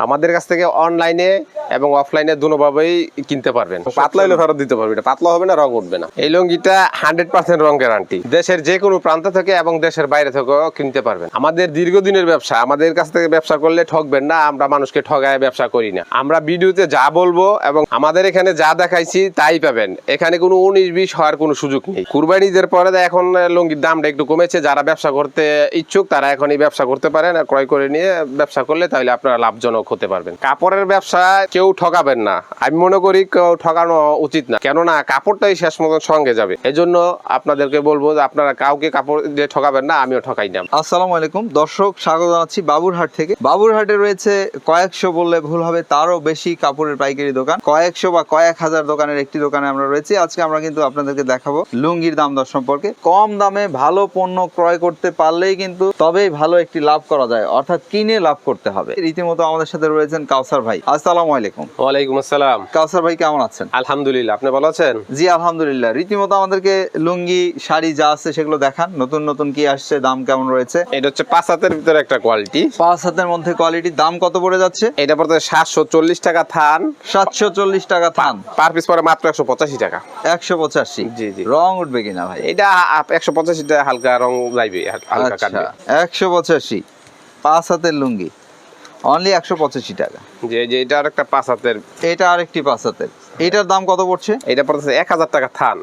আমাদের কাছ থেকে অনলাইনে এবং অফলাইনে দুভাবেই কিনতে পারবেন। পাতলা হলে ফেরত দিতে পারবেন পাতলা হবে না রং উঠবে না। এই লুঙ্গিটা হান্ড্রেড পার্সেন্ট রং গ্যারান্টি দেশের যে কোনো প্রান্ত থেকে এবং দেশের বাইরে থেকেও কিনতে পারবেন। আমাদের দীর্ঘদিনের ব্যবসা, আমাদের কাছ থেকে ব্যবসা করলে ঠকবেন না, আমরা মানুষকে ঠগায় ব্যবসা করি না। আমরা ভিডিওতে যা বলব এবং আমাদের এখানে যা দেখাইছি তাই পাবেন। এখানে কোনো উনিশ, বিশ হওয়ার কোনো সুযোগ নেই। কুরবানি ঈদের পরে এখন লুঙ্গির দামটা একটু কমেছে। যারা ব্যবসা করতে ইচ্ছুক, তারা এখন এই ব্যবসা করতে পারেন। আর ক্রয় করে নিয়ে ব্যবসা করলে তাহলে আপনারা লাভজনক হতে পারবেন। কাপড়ের ব্যবসা কেউ ঠকাবেন না। আমি মনে করি কেউ ঠকানো উচিত না। কেননা কাপড়টাই শেষ মতন সঙ্গে যাবে। এজন্য আপনাদেরকে বলব যে আপনারা কাউকে কাপড় দিয়ে ঠকাবেন না, আমিও ঠকাই না। আসসালামু আলাইকুম। দর্শক, স্বাগত জানাচ্ছি বাবুরহাট থেকে। বাবুরহাটে রয়েছে কয়েকশো বললে ভুল হবে, তারও বেশি কাপড়ের পাইকারি দোকান। কয়েকশো বা কয়েক হাজার দোকানের একটি দোকানে আমরা রয়েছি। আজকে আমরা কিন্তু আপনাদেরকে দেখাবো লুঙ্গির দাম দর সম্পর্কে। কম দামে ভালো পণ্য ক্রয় করতে পারলেই কিন্তু তবেই ভালো একটি লাভ করা যায়, অর্থাৎ কিনে লাভ করতে হবে। রীতিমতো আমাদের সাথে রয়েছেন কাউসার ভাই। আসসালামু আলাইকুম। ওয়ালাইকুম আসসালাম। কাউসার ভাই কেমন আছেন? আলহামদুলিল্লাহ আপনি ভালো আছেন? জি আলহামদুলিল্লাহ। রীতিমতো আমাদেরকে লুঙ্গি শাড়ি যা আছে সেগুলো দেখান। নতুন নতুন কি আসছে দাম কেমন রয়েছে? এটা হচ্ছে পাঁচ হাতের ভিতরে একটা কোয়ালিটি পাঁচ হাতের মধ্যে কোয়ালিটি দাম কত পড়ে যাচ্ছে? এটা পড়তে সাতশো চল্লিশ টাকা থান। সাতশো চল্লিশ টাকা থান। পার পিস পরে মাত্র একশো পঁচাশি টাকা। একশো পঁচাশি? জি, জি। রং উঠবে কিনা ভাই? এটা একশো হালকা রং যাইবে হালকা আচ্ছা একশো পঁচাশি। পাঁচ হাতের লুঙ্গি। অনলি একশো পঁচাশি টাকা। যে যে এটা আর একটা পাঁচ হাতের। এটা আরেকটি পাঁচ হাতের। এটার দাম কত পড়ছে? এটা পড়তেছে এক হাজার টাকা থান।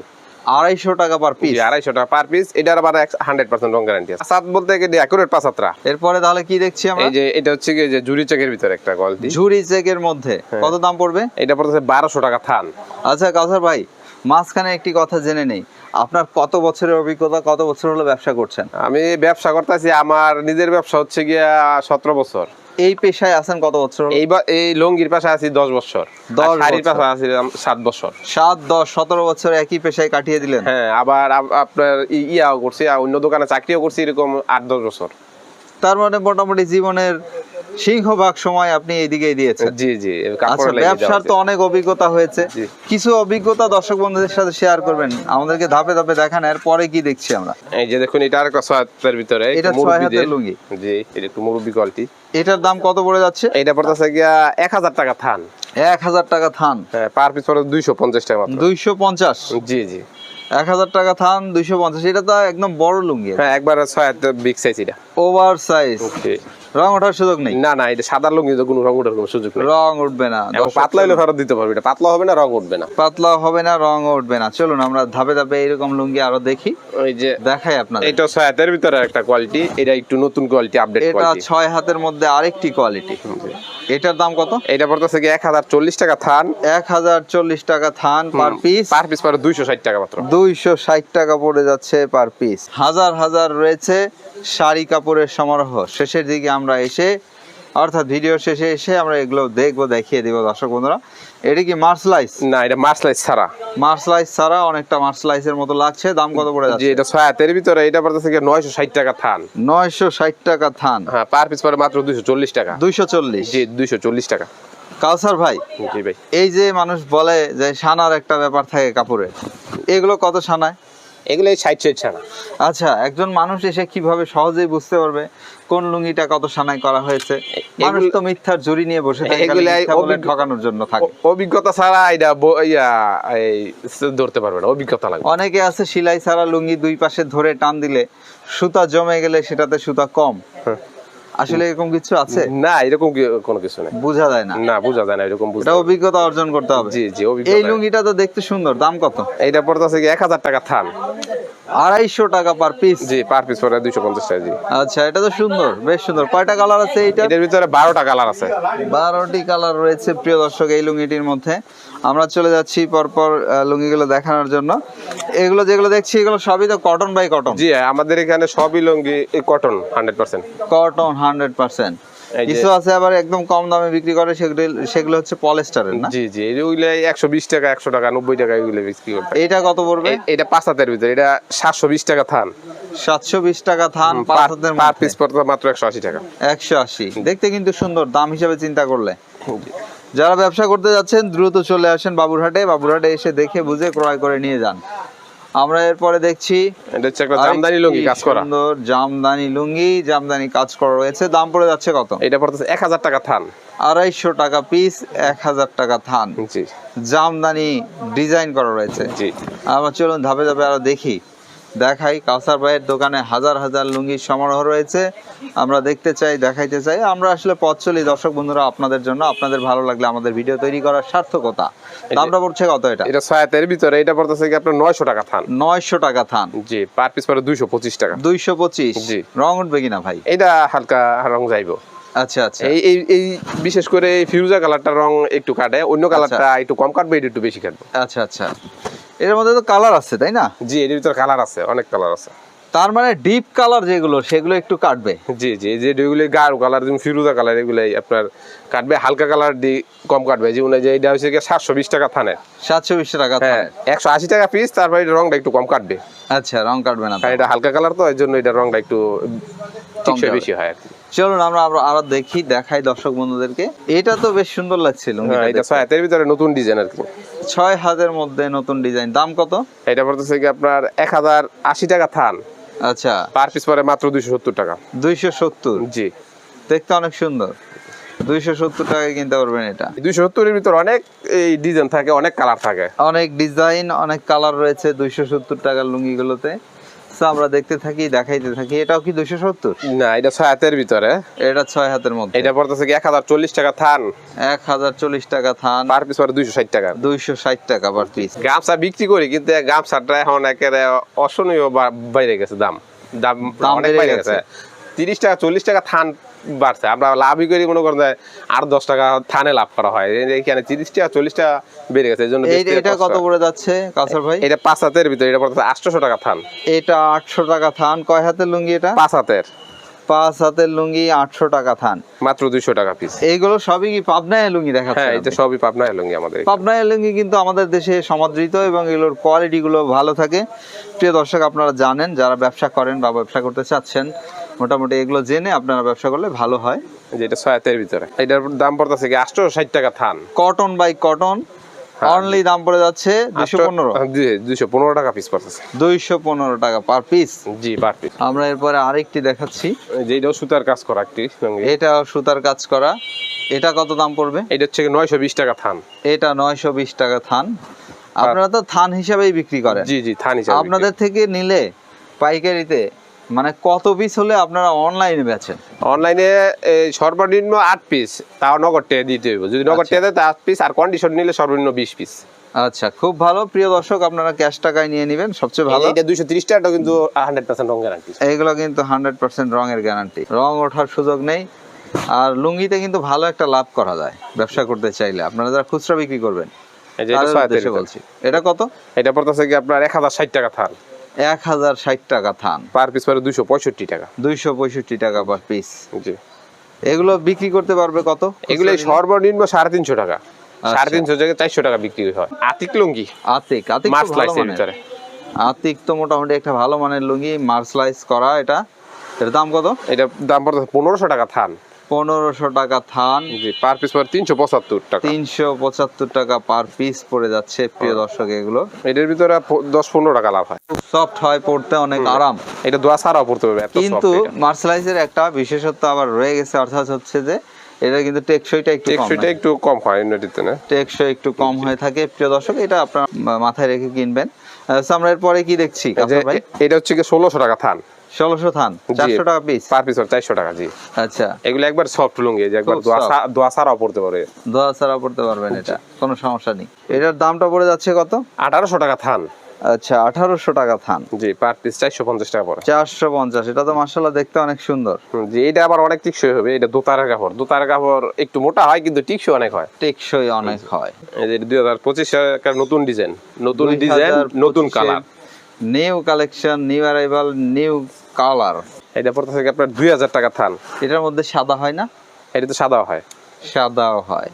আড়াইশো টাকা পার পিস আড়াইশো টাকা পার পিস এটার আবার হান্ড্রেড পার্সেন্ট রং গ্যারান্টি আছে। সাত বলতে গেলে অ্যাকুরেট পাঁচ হাতরা? এরপরে তাহলে কি দেখছি আমরা? এই যে এটা হচ্ছে কি যে জুরি চেকের ভিতরে একটা কোয়ালিটি ঝুরি চেকের মধ্যে। হ্যাঁ। কত দাম পড়বে? এটা পড়তেছে বারোশো টাকা থান। আচ্ছা কাউসার ভাই মাঝখানে একটি কথা জেনে নেই। আপনার কত বছরের অভিজ্ঞতা কত বছর হলো ব্যবসা করছেন? আমি ব্যবসা করতেছি আমার নিজের ব্যবসা হচ্ছে গিয়া সতেরো বছর। এই পেশায় আছেন কত বছর? এইবার এই লুঙ্গির পাশে আছি দশ বছর। দশ শাড়ির পাশে আছি সাত বছর। সাত দশ সতেরো বছর একই পেশায় কাটিয়ে দিলেন? হ্যাঁ আবার আপ- আপনার ইয়াও করছি অন্য দোকানে চাকরিও করছি এরকম আট দশ বছর। তার মানে মোটামুটি জীবনের সিংহভাগ সময় আপনি এইদিকেই দিয়েছেন। জি জি আচ্ছা ব্যবসার তো অনেক অভিজ্ঞতা হয়েছে। কিছু অভিজ্ঞতা দর্শক বন্ধুদের সাথে শেয়ার করবেন। আমাদেরকে ধাপে ধাপে দেখান এর পরে কি দেখছি আমরা। এই যে দেখুন এটা আর ছয় হাতের ভিতরে এটা ছয় হাতের লুঙ্গি। জি এটা একটু মুরব্বি কোয়ালিটি। এটার দাম কত পড়ে যাচ্ছে? এটা পড়তেছে গিয়া এক হাজার টাকা থান। এক হাজার টাকা থান। হ্যাঁ পার পিস পড়ে দুইশো পঞ্চাশ টাকা মাত্র। দুইশো পঞ্চাশ? জি জি। এক হাজার টাকা থান দুইশো পঞ্চাশ। এটা তো একদম বড় লুঙ্গি। হ্যাঁ একবার ছয় বিগ সাইজ এটা। ওভার সাইজ জি। রং ওঠার সুযোগ নেই। না না এটা সাদা লুঙ্গি কোনো রং ওঠার কোনো সুযোগ নেই। রং উঠবে না। এবং পাতলা হলে ফেরত দিতে পারবে এটা পাতলা হবে না রং উঠবে না। পাতলা হবে না রং উঠবে না। চলুন আমরা ধাপে ধাপে এরকম লুঙ্গি আরও দেখি। ওই যে দেখাই আপনাদের। এটা ছয় হাতের ভিতরে একটা কোয়ালিটি এটা একটু নতুন কোয়ালিটি আপডেট এটা ছয় হাতের মধ্যে আরেকটি কোয়ালিটি এটার দাম কত? এটা পড়তেছে কি এক হাজার চল্লিশ টাকা থান। এক হাজার চল্লিশ টাকা থান পার পিস পার পিস পরে দুইশো ষাট টাকা মাত্র। দুইশো ষাট টাকা পড়ে যাচ্ছে পার পিস হাজার হাজার রয়েছে শাড়ি কাপড়ের সমারোহ। শেষের দিকে আমরা এসে অর্থাৎ ভিডিও শেষে এসে আমরা এগুলো দেখব দেখিয়ে দিব দর্শক বন্ধুরা। এটা কি মার্সলাইস না এটা মার্সলাইজ ছাড়া। মার্সলাইস ছাড়া অনেকটা মার্সলাইসের মতো লাগছে। দাম কত পড়ে যাচ্ছে? এটা ছয় হাতের ভিতরে এটা পড়তেছে থেকে নয়শো ষাট টাকা থান। নয়শো ষাট টাকা থান। হ্যাঁ পার পিস পরে মাত্র দুইশো চল্লিশ টাকা। দুইশো চল্লিশ? জি দুইশো চল্লিশ টাকা। কাউসার ভাই জি ভাই। এই যে মানুষ বলে যে সানার একটা ব্যাপার থাকে কাপড়ের এগুলো কত সানায় এগুলো সাইড সাইড ছাড়া। আচ্ছা একজন মানুষ এসে কীভাবে সহজেই বুঝতে পারবে কোন লুঙ্গিটা কত সানায় করা হয়েছে? মানুষ তো মিথ্যার জুরি নিয়ে বসে থাকে অভিজ্ঞ- ঠকানোর জন্য থাকে। অভিজ্ঞতা ছাড়া এটা ইয়া এই ধরতে পারবে না অভিজ্ঞতা লাগবে। অনেকে আছে সিলাই ছাড়া লুঙ্গি দুই পাশে ধরে টান দিলে সুতা জমে গেলে সেটাতে সুতা কম। হ্যাঁ। আসলে এরকম কিছু আছে? না এরকম কোনো কিছু নেই। বোঝা যায় না। না বোঝা যায় না এরকম বুঝতে এটা অভিজ্ঞতা অর্জন করতে হবে। জি জি এই লুঙ্গিটা তো দেখতে সুন্দর দাম কত? এইটা পড়তেছে কি এক হাজার টাকা থান। আড়াইশো টাকা পার পিস জি পার পিস পরে দুইশো পঞ্চাশ টাকা জি। আচ্ছা এটা তো সুন্দর বেশ সুন্দর। কয়টা কালার আছে এইটা? এটার ভিতরে বারোটা কালার আছে। বারোটি কালার রয়েছে প্রিয় দর্শক এই লুঙ্গিটির মধ্যে। আমরা চলে যাচ্ছি পরপর লুঙ্গিগুলো দেখানোর জন্য। এগুলো যেগুলো দেখছি এগুলো সবই তো কটন বাই কটন জি আমাদের এখানে সবই লঙ্গি cotton hundred percent cotton hundred percent কিছু আছে আবার একদম কম দামে বিক্রি করে সেগুলো সেগুলো হচ্ছে পলেস্টারের না? জি জি একশো বিশ টাকা একশো টাকা নব্বই টাকা এগুলো বিক্রি করতে হয়। এইটা কত পড়বে? এটা পাঁচ হাতের ভিতরে এটা সাতশো বিশ টাকা থান। সাতশো বিশ টাকা থান পাঁচ হাতের পার পিস পড়তে মাত্র একশো আশি টাকা। একশো আশি। দেখতে কিন্তু সুন্দর দাম হিসাবে চিন্তা করলে। যারা ব্যবসা করতে যাচ্ছেন দ্রুত চলে আসেন বাবুরহাটে। বাবুরহাটে এসে দেখে বুঝে ক্রয় করে নিয়ে যান। আমরা এরপরে দেখছি এটা হচ্ছে একটা জামদানি লুঙ্গি কাজ করা। সুন্দর জামদানি লুঙ্গি জামদানি কাজ করা রয়েছে। দাম পড়ে যাচ্ছে কত? এটা পড়তেছে এক হাজার টাকা থান। আড়াইশো টাকা পিস এক হাজার টাকা থান। জি। জামদানি ডিজাইন করা রয়েছে। জি। আমরা চলুন ধাপে ধাপে আরও দেখি। দেখাই কাউসার ভাইয়ের দোকানে হাজার হাজার লুঙ্গির সমারোহ রয়েছে। আমরা দেখতে চাই দেখাইতে চাই। আমরা আসলে পথ চলি দর্শক বন্ধুরা আপনাদের জন্য। আপনাদের ভালো লাগলে আমাদের ভিডিও তৈরি করার সার্থকতা। দামটা পড়ছে কত এটা? এটা ছয়াতের ভিতরে এটা পড়তেছে কি আপনার নয়শো টাকা থান। নয়শো টাকা থান। জি পার পিস পরে দুইশো পঁচিশ টাকা। দুইশো পঁচিশ। জি। রং উঠবে কিনা ভাই? এটা হালকা রং যাইবো। আচ্ছা আচ্ছা। এই এই এই বিশেষ করে এই ফিরোজা কালারটা রং একটু কাটে অন্য কালারটা একটু কম কাটবে এটা একটু বেশি কাটবে। আচ্ছা আচ্ছা। এর মধ্যে তো কালার আছে তাই না? জি এর ভিতরে কালার আছে অনেক কালার আছে। তার মানে ডিপ কালার যেগুলো সেগুলো একটু কাটবে। জি জি যে যেগুলি গাঢ় কালার যেমন ফিরোজা কালার এগুলাই আপনার কাটবে। হালকা কালার দি কম কাটবে। যেমন যে এটা হচ্ছে সাতশো বিশ টাকা থানে। সাতশো বিশ টাকা হ্যাঁ। একশো আশি টাকা পিস তারপরে রংটা একটু কম কাটবে। আচ্ছা রং কাটবে না এটা হালকা কালার তো এর জন্য এটা রংটা একটু। বেশি হয় আর কি। চলুন আমরা আমরা আরও দেখি দেখাই দর্শক বন্ধুদেরকে। এটা তো বেশ সুন্দর লাগছিল হ্যাঁ এটা ছয়াতের ভিতরে নতুন ডিজাইন আর কি। ছয় হাজার মধ্যে নতুন ডিজাইন দাম কত? এটা পড়তেছে কি আপনার এক হাজার আশি টাকা থান। আচ্ছা। পার পিস পরে মাত্র দুইশো সত্তর টাকা। দুইশো সত্তর? জি। দেখতে অনেক সুন্দর। দুইশো সত্তর টাকায় কিনতে পারবেন এটা। দুইশো সত্তরের ভিতরে অনেক এই ডিজাইন থাকে অনেক কালার থাকে। অনেক ডিজাইন অনেক কালার রয়েছে দুইশো সত্তর টাকার লুঙ্গিগুলোতে। আমরা দেখতে থাকি দেখাইতে থাকি। এটাও কি দুইশো সত্তর? না এটা ছয় হাতের ভিতরে। এটা ছয় হাতের মধ্যে। এটা পড়তেছে কি এক হাজার চল্লিশ টাকা থান। এক হাজার চল্লিশ টাকা থান। পার পিস পরে দুইশো ষাট টাকা। দুইশো ষাট টাকা পার পিস গামছা বিক্রি করি কিন্তু গামছাটা এখন একেবারে অসনীয় বাইরে গেছে দাম দাম অনেক বেড়ে বাইরে গেছে। গেছে। তিরিশ টাকা চল্লিশ টাকা থান বাড়ছে। আমরা লাভই করি মনে করেন যে আট দশ টাকা থানে লাভ করা হয়। এখানে তিরিশ টাকা চল্লিশ টাকা বেড়ে গেছে এই জন্য এটা কত। করে যাচ্ছে কাসার ভাই? এটা পাঁচ হাতের ভিতরে এটা পড়তেছে আটশোশো টাকা থান। এটা আটশো টাকা থান। কয় হাতের লুঙ্গি এটা? পাঁচ হাতের। পাঁচ হাতের লুঙ্গি আটশো টাকা থান। মাত্র দুইশো টাকা পিস এইগুলো সবই কি পাবনায় লুঙ্গি দেখাচ্ছে হ্যাঁ এটা সবই পাবনা এলঙ্গি আমাদের পাবনায় লুঙ্গি কিন্তু আমাদের দেশে সমাদৃত এবং এগুলোর কোয়ালিটি গুলো ভালো থাকে। প্রিয় দর্শক আপনারা জানেন যারা ব্যবসা করেন বা ব্যবসা করতে চাচ্ছেন মোটামুটি এগুলো জেনে আপনারা ব্যবসা করলে ভালো হয়। যেটা ছয় হাতের ভিতরে। এটার দাম পড়তেছে কি আটশো ষাট টাকা থান। কটন বাই কটন অনলি দাম পড়ে যাচ্ছে দুশো পনেরো। দুইশো পনেরো টাকা পিস পড়তেছে। দুইশো পনেরো টাকা পার পিস জি পার পিস আমরা এরপরে আরেকটি দেখাচ্ছি। যেটাও সুতার কাজ করা একটি। এটা সুতার কাজ করা। এটা কত দাম পড়বে? এটা হচ্ছে নয়শো বিশ টাকা থান। এটা নয়শো বিশ টাকা থান। আপনারা তো থান হিসাবেই বিক্রি করেন। জি জি থান হিসাবে আপনাদের থেকে নিলে পাইকারিতে মানে কত পিস হলে আপনারা অনলাইনে বেচেন? অনলাইনে সর্বনিম্ন আট পিস তাও নগদ টেয়ে দিতে হইব। যদি নগদ আচ্ছা। টেয়ে দেয় তা আট পিস আর কন্ডিশন নিলে সর্বনিম্ন বিশ পিস আচ্ছা খুব ভালো। প্রিয় দর্শক আপনারা ক্যাশ টাকায় নিয়ে নেবেন সবচেয়ে ভালো। এটা দুইশো ত্রিশ টাকা কিন্তু হান্ড্রেড পার্সেন্ট রঙ গ্যারান্টি এইগুলো কিন্তু হান্ড্রেড পার্সেন্ট রঙের গ্যারান্টি রং ওঠার সুযোগ নেই। আর লুঙ্গিতে কিন্তু ভালো একটা লাভ করা যায় ব্যবসা করতে চাইলে। আপনারা যারা খুচরা বিক্রি করবেন এটা কত? এটা পড়তেছে কি আপনার এক হাজার ষাট টাকা থান এক হাজার ষাট টাকা থান। পার পিস পরে দুইশো পঁয়ষট্টি টাকা। দুইশো পঁয়ষট্টি টাকা পার পিস জি। এগুলো বিক্রি করতে পারবে কত? এগুলো সর্বনিম্ন সাড়ে তিনশো টাকা। আচ্ছা। সাড়ে তিনশো জায়গায় চারশো টাকা বিক্রি হয়। আতিক লুঙ্গি। আতিক। আতিক মাছ লাইসের ভিতরে। আতিক তো মোটামুটি একটা ভালো মানের লুঙ্গি মার্সলাইজ করা এটা। এর দাম কত? এটা দাম পড়তেছে পনেরোশো টাকা থান। পনেরোশো টাকা থান। জি পার পিস পরে তিনশো পঁচাত্তর টাকা। তিনশো পঁচাত্তর টাকা পার পিস পড়ে যাচ্ছে প্রিয় দর্শক এগুলো। এটার ভিতরে দশ পনেরো টাকা লাভ হয়। খুব সফট হয় পড়তে অনেক আরাম। এটা দোয়া ছাড়াও পড়তে পারবে কিন্তু এটা। মার্সেলাইজের একটা বিশেষত্ব আবার রয়ে গেছে অর্থাৎ হচ্ছে যে এটা কিন্তু টেকসইটা একটু কম টেকসইটা একটু কম হয় এমনিতে না? টেকসই একটু কম হয়ে থাকে প্রিয় দর্শক এটা আপনার মাথায় রেখে কিনবেন। আমরা এরপরে কি দেখছি এটা হচ্ছে কি ষোলোশো টাকা থান। ষোলোশো থান চারশো টাকা পিস পার পিস চারশো টাকা জি। আচ্ছা। এগুলো একবার সফট লুঙ্গি একবার দোয়া ছাড়াও পড়তে দোয়া পড়তে পারবেন এটা কোনো সমস্যা নেই। এটার দামটা পড়ে যাচ্ছে কত? আঠারোশো টাকা থান। আচ্ছা আঠারোশো টাকা থান। জি পার পিস চারশো পঞ্চাশ টাকা পড়ে। চারশো পঞ্চাশ এটা তো মার্শাল্লাহ দেখতে অনেক সুন্দর। জি এটা আবার অনেক টিকসই হবে এটা দোতারের কাপড়। দোতারের কাপড় একটু মোটা হয় কিন্তু টিকসই অনেক হয়। টেকসই অনেক হয়। দুই হাজার পঁচিশ নতুন ডিজাইন নতুন ডিজাইন নতুন colour. New collection new arrival new colour এটা পড়তে কি আপনার দুই হাজার টাকা থান। এটার মধ্যে সাদা হয় না? এটা তো সাদাও হয়। সাদাও হয়।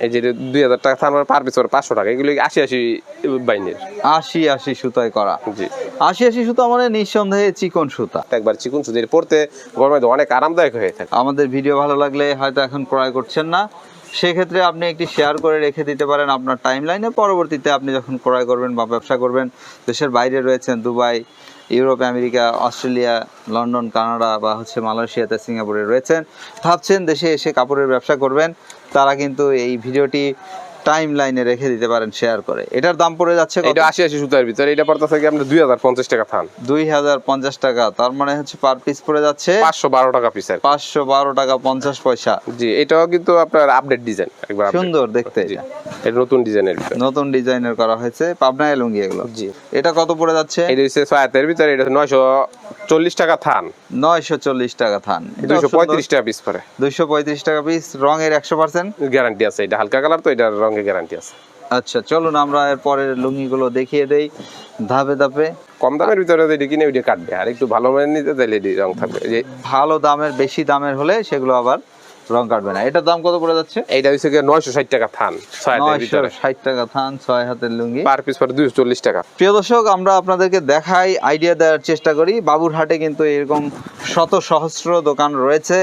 এই যে দুই হাজার টাকা থান পার পিস পাঁচশো টাকা। এগুলো আশি আশি বাইনের। আশি আশি সুতায় করা। জি। আশি আশি সুতা মানে নিঃসন্দেহে চিকন সুতা। একবার চিকুন সুদের পড়তে গরমে অনেক আরামদায়ক হয়ে থাকে। আমাদের ভিডিও ভালো লাগলে হয়তো এখন ক্রয় করছেন না। সেক্ষেত্রে আপনি একটি শেয়ার করে রেখে দিতে পারেন আপনার টাইম লাইনে পরবর্তীতে আপনি যখন ক্রয় করবেন বা ব্যবসা করবেন, দেশের বাইরে রয়েছেন, Dubai, Europe, America, Australia, London, Canada বা হচ্ছে মালয়েশিয়াতে, সিঙ্গাপুরে রয়েছেন, ভাবছেন দেশে এসে কাপড়ের ব্যবসা করবেন, তারা কিন্তু এই ভিডিওটি টাইম লাইনে রেখে দিতে পারেন শেয়ার করে। এটার দাম পড়ে যাচ্ছে এটা আশি আশি সুতার ভিতরে এটা পড়তেছে কি আপনার দুই হাজার পঞ্চাশ টাকা থান। দুই হাজার পঞ্চাশ টাকা তার মানে হচ্ছে পার পিস পড়ে যাচ্ছে পাঁচশো বারো টাকা পিস। পাঁচশো বারো টাকা পঞ্চাশ পয়সা। জি এটাও কিন্তু আপনার আপডেট ডিজাইন একবার সুন্দর দেখতে এটা। এটা নতুন ডিজাইনের নতুন ডিজাইনের করা হয়েছে পাবনা লুঙ্গি এগুলো। জি। এটা কত পড়ে যাচ্ছে? এটা হচ্ছে ছয়াতের ভিতরে এটা নয়শো চল্লিশ টাকা থান। নয়শো চল্লিশ টাকা থান। দুইশো পঁয়ত্রিশ টাকা পিস পরে দুইশো পঁয়ত্রিশ টাকা পিস রঙের একশো পার্সেন্ট গ্যারান্টি আছে এটা হালকা কালার তো এটার রঙে গ্যারান্টি আছে। আচ্ছা চলুন আমরা এর পরের লুঙ্গিগুলো দেখিয়ে দেই ধাপে ধাপে। কম দামের ভিতরে যদি কিনে ওইটা কাটবে আর একটু ভালো মানের নিতে এটি রং থাকবে। যে ভালো দামের বেশি দামের হলে সেগুলো আবার রং কাটবে না। এটার দাম কত পড়ে যাচ্ছে? এইটা হচ্ছে গিয়ে নয়শো ষাট টাকা থান নয়শো ষাট টাকা থান ছয় হাতের লুঙ্গি। পার পিস পরে দুইশো চল্লিশ টাকা। প্রিয় দর্শক আমরা আপনাদেরকে দেখাই আইডিয়া দেওয়ার চেষ্টা করি। বাবুরহাটে কিন্তু এরকম শত সহস্র দোকান রয়েছে।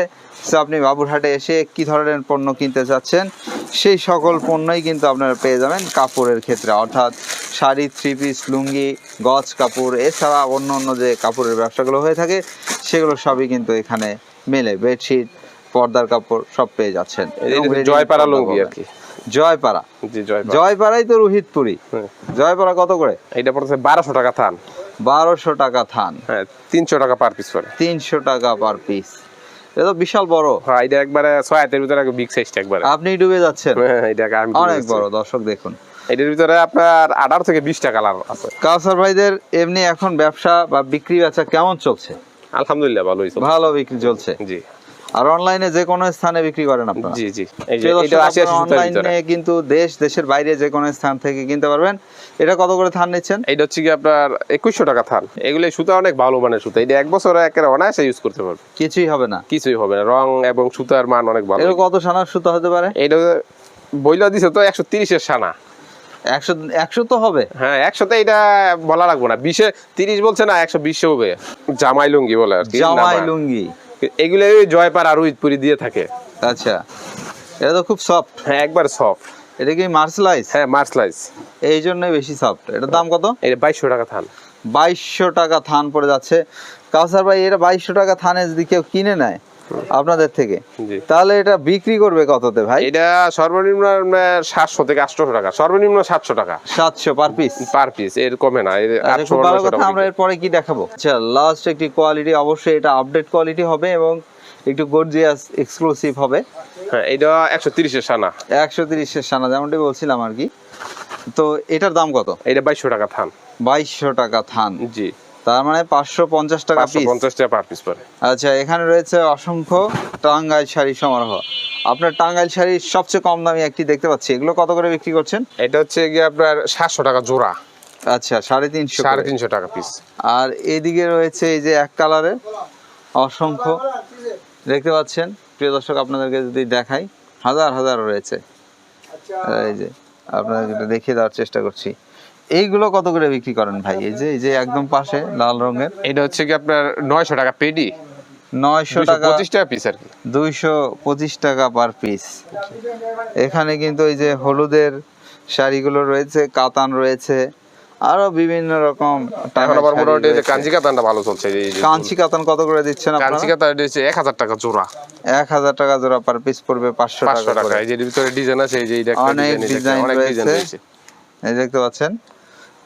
আপনি বাবুরহাটে এসে কি ধরনের পণ্য কিনতে চাচ্ছেন সেই সকল পণ্যই কিন্তু আপনারা পেয়ে যাবেন কাপড়ের ক্ষেত্রে। অর্থাৎ শাড়ি থ্রি পিস লুঙ্গি গজ কাপড় এছাড়া অন্য অন্য যে কাপড়ের ব্যবসাগুলো হয়ে থাকে সেগুলো সবই কিন্তু এখানে মেলে। বেডশিট পর্দার কাপড় সব পেয়ে যাচ্ছেন। এটা জয়পাড়া লুঙ্গি আর কি। জয়পাড়া। জি জয়পাড়া। জয়পাড়াই তো রোহিতপুরি। হ্যাঁ। জয়পাড়া কত করে? এইটা পড়ছে বারোশো টাকা থান। বারোশো টাকা থান। হ্যাঁ তিনশো টাকা পার পিস পরে তিনশো টাকা পার পিস এটা তো বিশাল বড়। হ্যাঁ এটা একবারে ভিতরে বিগ সাইজটা একবারে। আপনি ডুবে যাচ্ছেন। হ্যাঁ, এটা আমি অনেক বড় দর্শক দেখুন। এটার ভিতরে আপনার আঠারো থেকে বিশটা কালার আছে। কাউসার ভাইদের এমনি এখন ব্যবসা বা বিক্রি বেচা কেমন চলছে? আলহামদুলিল্লাহ ভালো ভালো বিক্রি চলছে। জি। আর অনলাইনে যে কোনো স্থানে বিক্রি করেন আপনারা। জি জি। এটা অনলাইনে কিন্তু দেশ দেশের বাইরে যে কোনো স্থান থেকে কিনতে পারবেন। এটা কত করে থান নিচ্ছেন? এইটা হচ্ছে কি আপনার একুশশো টাকা থান এগুলো সুতা অনেক ভালো মানের সুতা। এটা এক বছর একেবারে অনায়াসে ইউজ করতে পারবে। কিছুই হবে না। কিছুই হবে না। রং এবং সুতার মান অনেক ভালো। এটা কত সানার সুতো হতে পারে? এইটা বইলা দিছে তো একশো তিরিশের সানা। একশো একশো তো হবে। হ্যাঁ একশোতে এটা বলা লাগবো না। বিশে তিরিশ বলছে না একশো বিশ হবে। জামাই লুঙ্গি বলে জামাই লুঙ্গি। এগুলো জয়পার আর উইদপুরি দিয়ে থাকে। আচ্ছা এটা তো খুব সফট হ্যাঁ একবার সফট এটা কি মার্সলাইজ হ্যাঁ মার্সলাইজ এই জন্যই বেশি সফট এটার দাম কত? এটা বাইশশো টাকা থান। বাইশশো টাকা থান পড়ে যাচ্ছে। কাউসার ভাই এটা বাইশশো টাকা থানে যদি কেউ কিনে নেয় আপনাদের থেকে? তাহলে এটা বিক্রি করবে কততে ভাই? এটা সর্বনিম্ন সাতশো থেকে আটশো টাকা। সর্বনিম্ন সাতশো টাকা। সাতশো পার পিস পার পিস এর কমে না আচ্ছা, আমরা এরপরে কি দেখাবো? আচ্ছা লাস্ট একটি কোয়ালিটি অবশ্যই এটা আপডেট কোয়ালিটি হবে এবং একটু গর্জিয়াস এক্সক্লুসিভ হবে। হ্যাঁ এটা একশো তিরিশের সানা। একশো তিরিশের সানা যেমনটি বলছিলাম আর কি। তো এটার দাম কত? এটা বাইশশো টাকা থান। বাইশশো টাকা থান। জি। তার মানে পাঁচশো পঞ্চাশ টাকা পিস পঞ্চাশ টাকা পার পিস পরে। আচ্ছা এখানে রয়েছে অসংখ্য টাঙ্গাইল শাড়ি সমারোহ। আপনার টাঙ্গাইল শাড়ির সবচেয়ে কম দামি একটি দেখতে পাচ্ছি। এগুলো কত করে বিক্রি করছেন? এটা হচ্ছে গিয়ে আপনার সাতশো টাকা জোড়া। আচ্ছা সাড়ে তিনশো সাড়ে তিনশো টাকা পিস আর এদিকে রয়েছে এই যে এক কালারের অসংখ্য। দেখতে পাচ্ছেন? প্রিয় দর্শক আপনাদেরকে যদি দেখাই হাজার হাজার রয়েছে। এই যে আপনাদেরকে দেখিয়ে দেওয়ার চেষ্টা করছি। এইগুলো কত করে বিক্রি করেন ভাই? এই যে এই যে একদম পাশে লাল রঙের। এটা হচ্ছে কি আপনার নয়শো টাকা পেডি? নয়শো টাকা পঁচিশ টাকা পিস আর কি। দুইশো পঁচিশ টাকা পার পিস এখানে কিন্তু এই যে হলুদের শাড়িগুলো রয়েছে কাতান রয়েছে আরও বিভিন্ন রকম এখন আবার মোটামুটি যে। কাঞ্চি কাতানটা ভালো চলছে এই যে কাঞ্চি কাতান কত করে দিচ্ছেন কাঞ্চি আপনারা কাতান এটা হচ্ছে এক হাজার টাকা জোড়া। এক হাজার টাকা জোড়া পার পিস পড়বে পাঁচশো পাঁচশো টাকা টাকা এই যে ভিতরে ডিজাইন আছে এই যে এটা অনেক ডিজাইন অনেক ডিজাইন। রয়েছে। এই দেখতে পাচ্ছেন?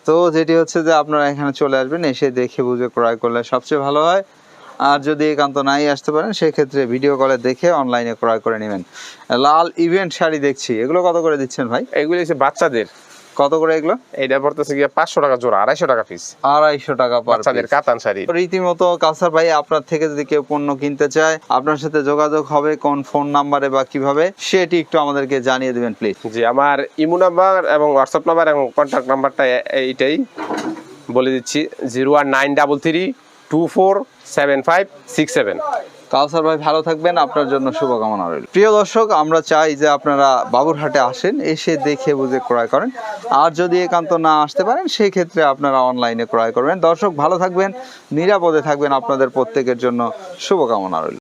তো যেটি হচ্ছে যে আপনারা এখানে চলে আসবেন, এসে দেখে বুঝে ক্রয় করলে সবচেয়ে ভালো হয়। আর যদি একান্ত নাই আসতে পারেন, সেক্ষেত্রে ভিডিও কলে দেখে অনলাইনে ক্রয় করে নেবেন। লাল ইভেন্ট শাড়ি দেখছি। এগুলো কত করে দিচ্ছেন ভাই? এগুলো হচ্ছে বাচ্চাদের। কত করে এগুলো? এটা পড়তেছে গিয়ে পাঁচশো টাকা জোড়া আড়াইশো টাকা পিস আড়াইশো টাকা বাচ্চাদের কাতান শাড়ি। রীতিমতো কাসার ভাই আপনার থেকে যদি কেউ পণ্য কিনতে চায় আপনার সাথে যোগাযোগ হবে কোন ফোন নাম্বারে বা কীভাবে সেটি একটু আমাদেরকে জানিয়ে দিবেন প্লিজ জি আমার ইমো নাম্বার এবং হোয়াটসঅ্যাপ নাম্বার এবং কন্ট্যাক্ট নাম্বারটা এইটাই বলে দিচ্ছি zero one nine double three two four seven five six seven. Kawsar ভাই ভালো থাকবেন, আপনার জন্য শুভকামনা রইল। প্রিয় দর্শক, আমরা চাই যে আপনারা বাবুরহাটে আসেন, এসে দেখে বুঝে ক্রয় করেন। আর যদি একান্ত না আসতে পারেন সেই ক্ষেত্রে আপনারা অনলাইনে ক্রয় করবেন। দর্শক, ভালো থাকবেন, নিরাপদে থাকবেন। আপনাদের প্রত্যেকের জন্য শুভকামনা রইল।